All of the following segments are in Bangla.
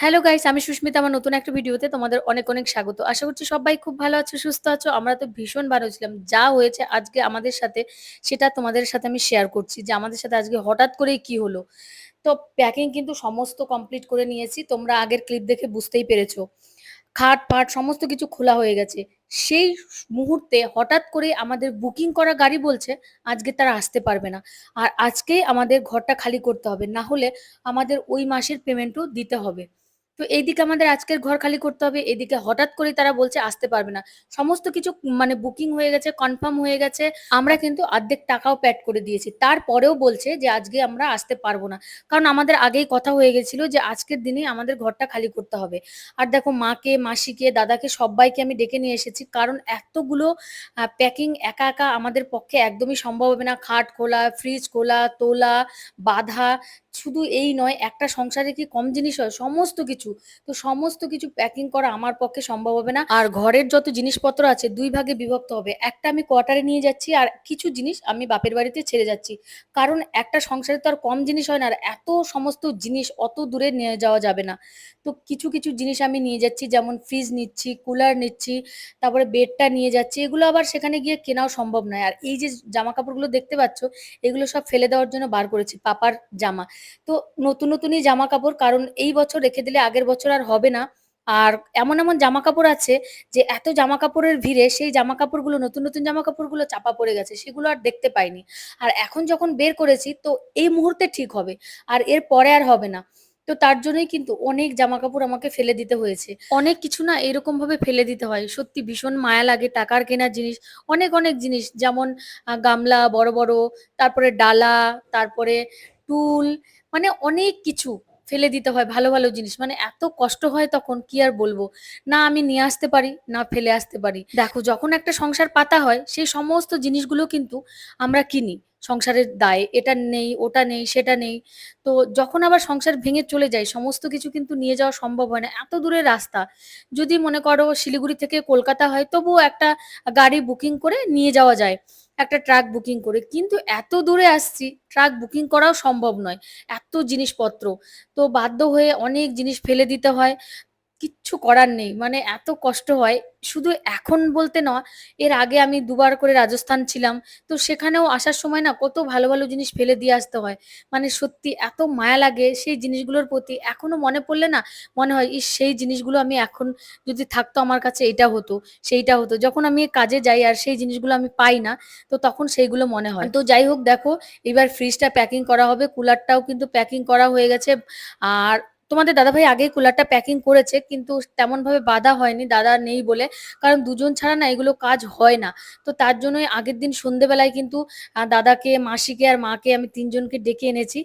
হ্যালো গাইস আমি সুস্মিতা। আমার নতুন একটা ভিডিওতে তোমাদের অনেক অনেক স্বাগত। আশা করছি সবাই খুব ভালো আছো, সুস্থ আছো। আমরা তো ভীষণ ভালো ছিলাম। যা হয়েছে আজকে আমাদের সাথে, সেটা তোমাদের সাথে আমি শেয়ার করছি যে আমাদের সাথে আজকে হঠাৎ করেই কি হলো। তো প্যাকিং কিন্তু সমস্ত কমপ্লিট করে নিয়েছি। তোমরা আগের ক্লিপ দেখে বুঝতেই পেরেছ। খাট ফাট সমস্ত কিছু খোলা হয়ে গেছে। সেই মুহূর্তে হঠাৎ করে আমাদের বুকিং করা গাড়ি বলছে, আজকে তারা আসতে পারবে না। আর আজকেই আমাদের ঘরটা খালি করতে হবে। না হলে আমাদের ওই মাসের পেমেন্টও দিতে হবে। তো এইদিকে আমাদের আজকের ঘর খালি করতে হবে এদিকে হঠাৎ করে তারা বলছে আসতে পারবে না। সমস্ত কিছু মানে বুকিং হয়ে গেছে কনফার্ম হয়ে গেছে। আমরা কিন্তু অর্ধেক টাকাও প্যাড করে দিয়েছি। তারপরেও বলছে যে আজকে আমরা আসতে পারব না। কারণ আমাদের আগেই কথা হয়ে গেছিল যে আজকের দিনে আমাদের ঘরটা খালি করতে হবে। আর দেখো মাকে, মাসিকে, দাদাকে সবাইকে আমি ডেকে নিয়ে এসেছি। কারণ এতগুলো প্যাকিং একা একা আমাদের পক্ষে একদমই সম্ভব হবে না। খাট খোলা ফ্রিজ খোলা, তোলা, বাঁধা। শুধু এই নয়, একটা সংসারে কি কম জিনিস হয়? সমস্ত কিছু। তো সমস্ত কিছু প্যাকিং করা আমার পক্ষে সম্ভব হবে না। আর ঘরের যত জিনিসপত্র আছে, দুই ভাগে বিভক্ত হবে। একটা আমি কোয়ার্টারে নিয়ে যাচ্ছি আর কিছু জিনিস আমি বাপের বাড়িতে ছেড়ে যাচ্ছি। কারণ একটা সংসারে তো আর কম জিনিস হয় না আর এত সমস্ত জিনিস অত দূরে নিয়ে যাওয়া যাবে না। তো কিছু কিছু জিনিস আমি নিয়ে যাচ্ছি, যেমন ফ্রিজ নিচ্ছি কুলার নিচ্ছি, তারপরে বেডটা নিয়ে যাচ্ছি। এগুলো আবার সেখানে গিয়ে কেনাও সম্ভব নয়। আর এই যে জামা কাপড়গুলো দেখতে পাচ্ছ, এগুলো সব ফেলে দেওয়ার জন্য বার করেছি, পাপার জামা। তো নতুন নতুনই জামা কাপড় কারণ এই বছর রেখে দিলে আগের বছর আর হবে না। আর এমন এমন জামা কাপড় আছে যে এত জামা কাপড়ের ভিড়ে সেই জামা কাপড়গুলো নতুন নতুন জামা কাপড়গুলো চাপা পড়ে গেছে, সেগুলো আর দেখতে পাইনি। আর এখন যখন বের করেছি, তো এই মুহূর্তে ঠিক হবে, আর এর পরে আর হবে না। তো তার জন্যই কিন্তু অনেক জামা কাপড় আমাকে ফেলে দিতে হয়েছে। অনেক কিছু না এরকম ভাবে ফেলে দিতে হয়। সত্যি ভীষণ মায়া লাগে, টাকার কেনার জিনিস, অনেক অনেক জিনিস। যেমন গামলা বড় বড়, তারপরে ডালা, তারপরে টুল মানে অনেক কিছু ফেলে দিতে হয় ভালো ভালো জিনিস। মানে এত কষ্ট হয় তখন কি আর বলব? না, আমি নিয়ে আসতে পারি, না ফেলে আসতে পারি। দেখো, যখন একটা সংসার পাতা হয়, সেই সমস্ত জিনিসগুলো কিন্তু আমরা কিনি। সংসারের দায়, এটা নেই, ওটা নেই, সেটা নেই। তো যখন আবার সংসার ভেঙে চলে যায়, সমস্ত কিছু কিন্তু নিয়ে যাওয়া সম্ভব হয় না। এত দূরের রাস্তা। যদি মনে করো শিলিগুড়ি থেকে কলকাতা হয়, তবুও একটা গাড়ি বুকিং করে নিয়ে যাওয়া যায়। একটা ট্রাক বুকিং করে। কিন্তু এত দূরে আসছি ট্রাক বুকিং করাও সম্ভব নয়। এত জিনিসপত্র। তো বাধ্য হয়ে অনেক জিনিস ফেলে দিতে হয়। কিচ্ছু করার নেই। মানে এত কষ্ট হয়। শুধু এখন বলতে না, এর আগে আমি দুবার করে রাজস্থান ছিলাম। তো সেখানেও আসার সময় না কত ভালো ভালো জিনিস ফেলে দিয়ে আসতে হয়। মানে সত্যি এত মায়া লাগে সেই জিনিসগুলোর প্রতি। এখনও মনে পড়লে না মনে হয়, ইস, সেই জিনিসগুলো আমি এখন যদি থাকতো আমার কাছে এটা হতো, সেইটা হতো। যখন আমি কাজে যাই আর সেই জিনিসগুলো আমি পাই না, তো তখন সেইগুলো মনে হয়। তো যাই হোক, দেখো, এবার ফ্রিজটা প্যাকিং করা হবে। কুলারটাও কিন্তু প্যাকিং করা হয়ে গেছে। আর তোমাদের দাদাভাই আগেই কুলারটা প্যাকিং করেছে, কিন্তু তেমন ভাবে বাধা হয়নি, দাদা নেই বলে। কারণ দুজন ছাড়া না এগুলো কাজ হয় না। তো তার জন্যই আগের দিন সন্ধেবেলায় কিন্তু দাদাকে, মাসিকে আর মাকে আমি তিনজনকে ডেকে এনেছি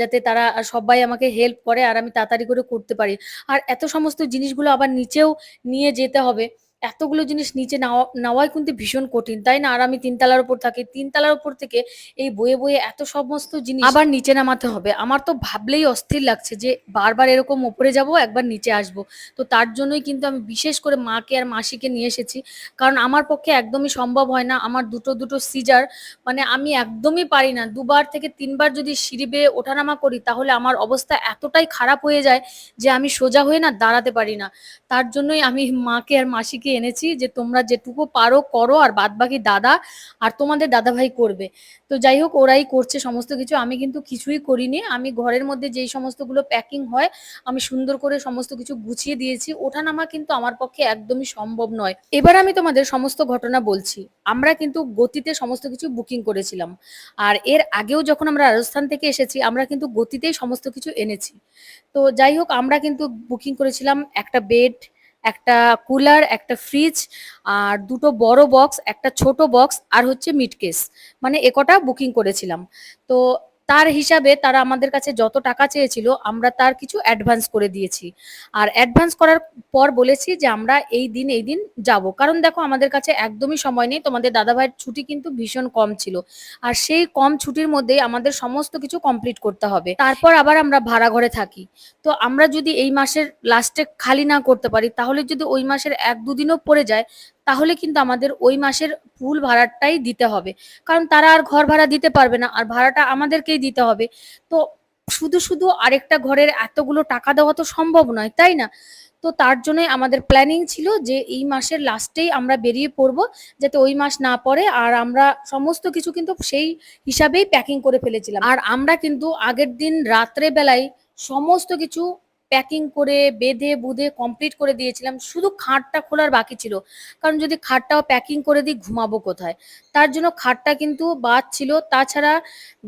যাতে তারা সবাই আমাকে হেল্প করে আর আমি তাড়াতাড়ি করে করতে পারি। আর এত সমস্ত জিনিসগুলো আবার নিচেও নিয়ে যেতে হবে। এতগুলো জিনিস নিচে নেওয়া নেওয়াই কিন্তু ভীষণ কঠিন, তাই না? আর আমি তিনতলার উপর থাকি, তিনতলার উপর থেকে এই বয়ে বয়ে এত সমস্ত জিনিস আবার নিচে নামাতে হবে। আমার তো ভাবলেই অস্থির লাগছে যে বারবার এরকম উপরে যাব, একবার নিচে আসব। তো তার জন্যই কিন্তু আমি বিশেষ করে মাকে আর মাসিকে নিয়ে এসেছি। কারণ আমার পক্ষে একদমই সম্ভব হয় না আমার দুটো দুটো সিজার মানে আমি একদমই পারি না। দুবার থেকে তিনবার যদি সিঁড়ি বেয়ে ওঠানামা করি, তাহলে আমার অবস্থা এতটাই খারাপ হয়ে যায় যে আমি সোজা হয়ে না দাঁড়াতে পারি না। তার জন্যই আমি মাকে আর মাসিকে এনেছি যে তোমরা যেটুকু পারো করো আর বাদ বাকি দাদা আর তোমাদের দাদাভাই করবে। তো যাই হোক, ওরাই করছে সমস্ত কিছু। আমি কিন্তু কিছুই করিনি। আমি ঘরের মধ্যে যেই সমস্তগুলো প্যাকিং হয়, আমি সুন্দর করে সমস্ত কিছু গুছিয়ে দিয়েছি। ওঠানামা কিন্তু আমার পক্ষে একদমই সম্ভব নয়। এবার আমি তোমাদের সমস্ত ঘটনা বলছি। আমরা কিন্তু গতিতে সমস্ত কিছু বুকিং করেছিলাম। আর এর আগেও যখন আমরা রাজস্থান থেকে এসেছি, আমরা কিন্তু গতিতেই সমস্ত কিছু এনেছি। তো যাই হোক, আমরা কিন্তু বুকিং করেছিলাম একটা বেড একটা কুলার, একটা ফ্রিজ, আর দুটো বড় বক্স একটা ছোট বক্স আর হচ্ছে মিটকেস মানে একটা বুকিং করেছিলাম। তো তার হিসাবে তারা আমাদের কাছে যত টাকা চেয়েছিল, আমরা তার কিছু অ্যাডভান্স করে দিয়েছি। আর অ্যাডভান্স করার পর বলেছি যে, আমরা এই দিন এই দিন যাব। কারণ দেখো, আমাদের কাছে একদমই সময় নেই। তোমাদের দাদাভাইয়ের ছুটি কিন্তু ভীষণ কম ছিল। আর সেই কম ছুটির মধ্যেই আমাদের সমস্ত কিছু কমপ্লিট করতে হবে। তারপর আবার আমরা ভাড়া ঘরে থাকি। তো আমরা যদি এই মাসের লাস্টে খালি না করতে পারি, তাহলে যদি ওই মাসের এক দুদিনও পড়ে যায় তাহলে কিন্তু আমাদের ওই মাসের ফুল ভাড়াটাই দিতে হবে। কারণ তারা আর ঘর ভাড়া দিতে পারবে না, আর ভাড়াটা আমাদেরকেই দিতে হবে। তো শুধু শুধু আরেকটা ঘরের এতগুলো টাকা দেওয়া তো সম্ভব নয়, তাই না? তো তার জন্যই আমাদের প্ল্যানিং ছিল যে এই মাসের লাস্টেই আমরা বেরিয়ে পড়ব, যাতে ওই মাস না পড়ে, আর আমরা সমস্ত কিছু কিন্তু সেই হিসাবেই প্যাকিং করে ফেলেছিলাম। আর আমরা কিন্তু আগের দিন রাত্রে বেলায় সমস্ত কিছু প্যাকিং করে বেঁধে, বুধে কমপ্লিট করে দিয়েছিলাম। শুধু খাটটা খোলার বাকি ছিল। কারণ যদি খাটটাও প্যাকিং করে দিই, ঘুমাবো কোথায়? তার জন্য খাটটা কিন্তু বাদ ছিল। তাছাড়া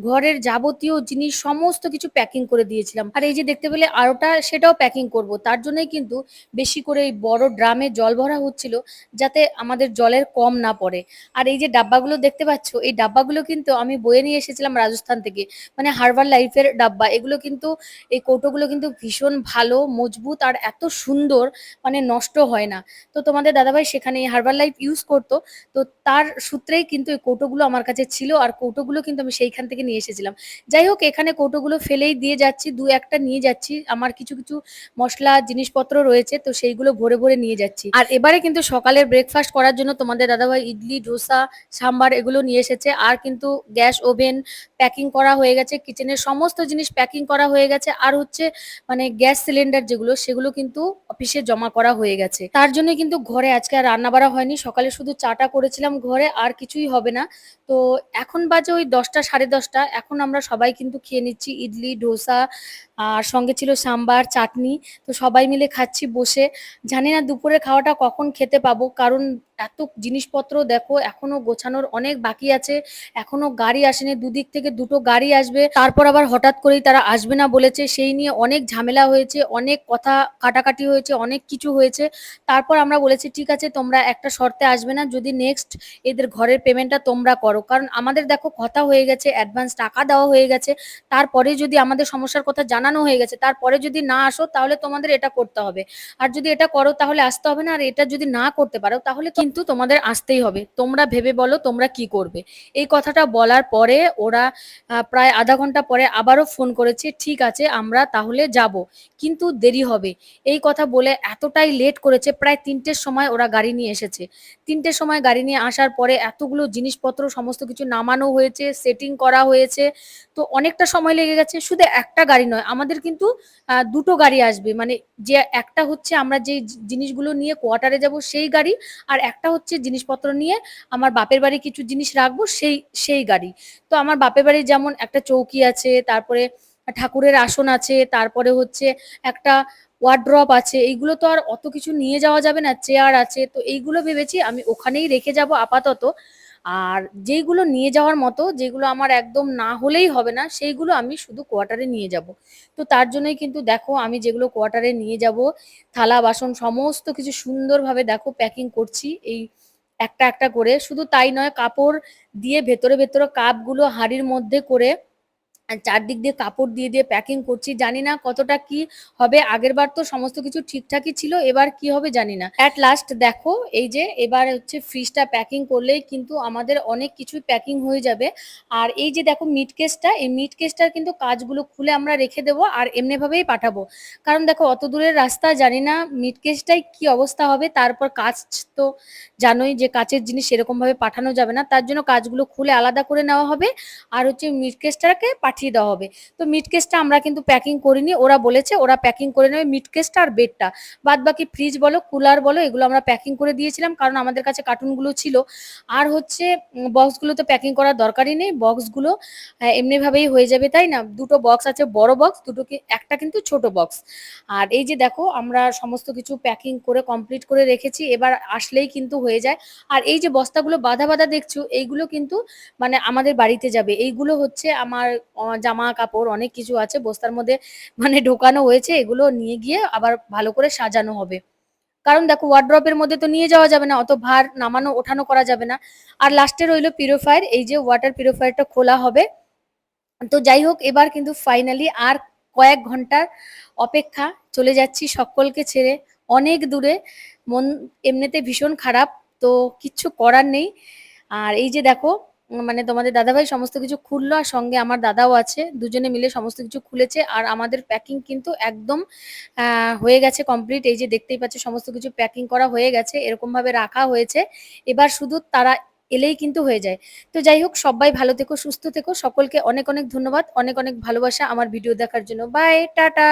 ঘরের যাবতীয় জিনিস, সমস্ত কিছু প্যাকিং করে দিয়েছিলাম। আর এই যে দেখতে পেলে আরোটা, সেটাও প্যাকিং করব। তার জন্যই কিন্তু বেশি করে এই বড় ড্রামে জল ভরা হচ্ছিল, যাতে আমাদের জলের কম না পড়ে। আর এই যে ডাব্বাগুলো দেখতে পাচ্ছ, এই ডাব্বাগুলো কিন্তু আমি বয়ে নিয়ে এসেছিলাম রাজস্থান থেকে। মানে হার্বাল লাইফের ডাব্বা। এগুলো কিন্তু, এই কৌটোগুলো কিন্তু ভীষণ ভালো, মজবুত আর এত সুন্দর মানে নষ্ট হয় না। তো তোমাদের দাদাভাই সেখানে হার্বাল লাইফ ইউজ করতো। তো তার সূত্রেই কিন্তু এই কৌটোগুলো আমার কাছে ছিল আর কৌটোগুলো কিন্তু আমি সেইখান থেকে নিয়ে এসেছিলাম। যাই হোক, এখানে কৌটোগুলো ফেলেই দিয়ে যাচ্ছি, দু একটা নিয়ে যাচ্ছি। আমার কিছু কিছু মশলা, জিনিসপত্র রয়েছে, তো সেইগুলো ভরে ভরে নিয়ে যাচ্ছি। আর এবারে কিন্তু সকালের ব্রেকফাস্ট করার জন্য তোমাদের দাদাভাই ইডলি, ডোসা, সাম্বার এগুলো নিয়ে এসেছে। আর কিন্তু গ্যাস ওভেন প্যাকিং করা হয়ে গেছে। কিচেনের সমস্ত জিনিস প্যাকিং করা হয়ে গেছে। আর হচ্ছে মানে গ্যাস সিলিন্ডার যেগুলো, সেগুলো কিন্তু অফিসে জমা করা হয়ে গেছে। তার জন্য কিন্তু ঘরে আজকে আর রান্না বাড়া হয়নি। সকালে শুধু চাটা করেছিলাম ঘরে, আর কিছুই হবে না। তো এখন বাজে ওই দশটা, সাড়ে দশটা। এখন আমরা সবাই কিন্তু খেয়ে নিচ্ছি, ইডলি, ডোসা আর সঙ্গে ছিল সাম্বার, চাটনি। তো সবাই মিলে খাচ্ছি বসে। জানি না দুপুরের খাওয়াটা কখন খেতে পাবো। কারণ এত জিনিসপত্র দেখো, এখনও গোছানোর অনেক বাকি আছে। এখনও গাড়ি আসেনি। দুদিক থেকে দুটো গাড়ি আসবে। তারপর আবার হঠাৎ করেই তারা আসবে না বলেছে। সেই নিয়ে অনেক ঝামেলা হয়েছে, অনেক কথা কাটাকাটি হয়েছে, অনেক কিছু হয়েছে। তারপর আমরা বলেছি, ঠিক আছে, তোমরা একটা শর্তে আসবে না। যদি নেক্সট এদের ঘরের পেমেন্টটা তোমরা করো। কারণ আমাদের দেখো, কথা হয়ে গেছে অ্যাডভান্স টাকা দেওয়া হয়ে গেছে। তারপরে যদি আমাদের সমস্যার কথা জানানো হয়ে গেছে। তারপরে যদি না আসো, তাহলে তোমাদের এটা করতে হবে। আর যদি এটা করো, তাহলে আসতে হবে না। আর এটা যদি না করতে পারো, তাহলে কিন্তু তোমাদের আসতেই হবে। তোমরা ভেবে বলো, তোমরা কি করবে? এই কথাটা বলার পরে ওরা প্রায় আধা ঘণ্টা পরে আবারও ফোন করেছে, ঠিক আছে, আমরা তাহলে যাব। কিন্তু দেরি হবে। এই কথা বলে এতটাই লেট করেছে, প্রায় তিনটের সময় ওরা গাড়ি নিয়ে এসেছে। তিনটের সময় গাড়ি নিয়ে আসার পরে এতগুলো জিনিসপত্র, সমস্ত কিছু নামানো হয়েছে, সেটিং করা হয়েছে। তো অনেকটা সময় লেগে গেছে। শুধু একটা গাড়ি নয় আমাদের কিন্তু দুটো গাড়ি আসবে। মানে যে একটা হচ্ছে আমরা যে জিনিসগুলো নিয়ে কোয়ার্টারে যাব সেই গাড়ি, আর একটা হচ্ছে জিনিসপত্র নিয়ে আমার বাপের বাড়ি কিছু জিনিস রাখব সেই সেই গাড়ি। তো আমার বাপের বাড়ি যেমন একটা চৌকি আছে, তারপরে ঠাকুরের আসন আছে, তারপরে হচ্ছে একটা ওয়ার্ড্রপ আছে, এইগুলো তো আর অত কিছু নিয়ে যাওয়া যাবে না, চেয়ার আছে, তো এইগুলো ভেবেছি আমি ওখানেই রেখে যাব আপাতত। আর যেইগুলো নিয়ে যাওয়ার মতো, যেগুলো আমার একদম না হলেই হবে না, সেইগুলো আমি শুধু কোয়ার্টারে নিয়ে যাব। তো তার জন্যই কিন্তু দেখো আমি যেগুলো কোয়ার্টারে নিয়ে যাব, থালা, বাসন সমস্ত কিছু সুন্দরভাবে দেখো প্যাকিং করছি, এই একটা একটা করে। শুধু তাই নয়, কাপড় দিয়ে ভেতরে ভেতরে কাপগুলো হাঁড়ির মধ্যে করে চারদিক দিয়ে কাপড় দিয়ে দিয়ে প্যাকিং করছি। জানি না কতটা কি হবে। আগের বার তো সমস্ত কিছু ঠিকঠাকই ছিল, এবার কি হবে জানি না। অ্যাট লাস্ট দেখো, এই যে এবার হচ্ছে ফ্রিজটা প্যাকিং করলেই কিন্তু আমাদের অনেক কিছু প্যাকিং হয়ে যাবে। আর এই যে দেখো মিট কেসটা এই মিট কেসটার কিন্তু কাজগুলো খুলে আমরা রেখে দেবো আর এমনিভাবেই পাঠাবো। কারণ দেখো, অত দূরের রাস্তা জানি না মিট কেসটাই কি অবস্থা হবে। তারপর কাজ তো জানোই যে কাচের জিনিস সেরকমভাবে পাঠানো যাবে না। তার জন্য কাজগুলো খুলে আলাদা করে নেওয়া হবে। আর হচ্ছে মিট কেসটাকে পাঠিয়ে দেওয়া হবে। তো মিট কেসটা আমরা কিন্তু প্যাকিং করিনি, ওরা বলেছে ওরা প্যাকিং করে নেবে মিট কেসটা আর বেডটা বাদ বাকি ফ্রিজ বলো কুলার বলো, এগুলো আমরা প্যাকিং করে দিয়েছিলাম কারণ আমাদের কাছে কার্টুনগুলো ছিল। আর হচ্ছে বক্সগুলো তো প্যাকিং করার দরকারই নেই। বক্সগুলো এমনিভাবেই হয়ে যাবে, তাই না? দুটো বক্স আছে, বড় বক্স দুটো একটা কিন্তু ছোট বক্স আর এই যে দেখো, আমরা সমস্ত কিছু প্যাকিং করে কমপ্লিট করে রেখেছি, এবার আসলেই কিন্তু হয়ে যায়। আর এই যে বস্তাগুলো বাঁধা বাঁধা দেখছ, এইগুলো কিন্তু মানে আমাদের বাড়িতে যাবে। এইগুলো হচ্ছে আমার জামা কাপড় অনেক কিছু আছে, বস্তার মধ্যে মানে ঢোকানো হয়েছে, এগুলো নিয়ে গিয়ে আবার ভালো করে সাজানো হবে। কারণ দেখো ওয়ার্ড্রপের মধ্যে তো নিয়ে যাওয়া যাবে না, অত ভার নামানো, ওঠানো করা যাবে না। আর লাস্টে রইল পিউরিফায়ার এই যে ওয়াটার পিউরিফায়ারটা খোলা হবে। তো যাই হোক, এবার কিন্তু ফাইনালি আর কয়েক ঘণ্টার অপেক্ষা চলে যাচ্ছি সকলকে ছেড়ে। অনেক দূরে, মন এমনিতে ভীষণ খারাপ, তো কিচ্ছু করার নেই। আর এই যে দেখো মানে তোমাদের দাদাভাই সমস্ত কিছু খুললো আর সঙ্গে আমার দাদাও আছে। দুজনে মিলে সমস্ত কিছু খুলেছে আর আমাদের প্যাকিং কিন্তু একদম হয়ে গেছে কমপ্লিট এই যে দেখতেই পাচ্ছ সমস্ত কিছু প্যাকিং করা হয়ে গেছে এরকম ভাবে রাখা হয়েছে। এবার শুধু তারা এলেই কিন্তু হয়ে যায়। তো যাই হোক, সবাই ভালো থেকো, সুস্থ থেকো। সকলকে অনেক অনেক ধন্যবাদ। অনেক অনেক ভালোবাসা আমার ভিডিও দেখার জন্য। Bye tata!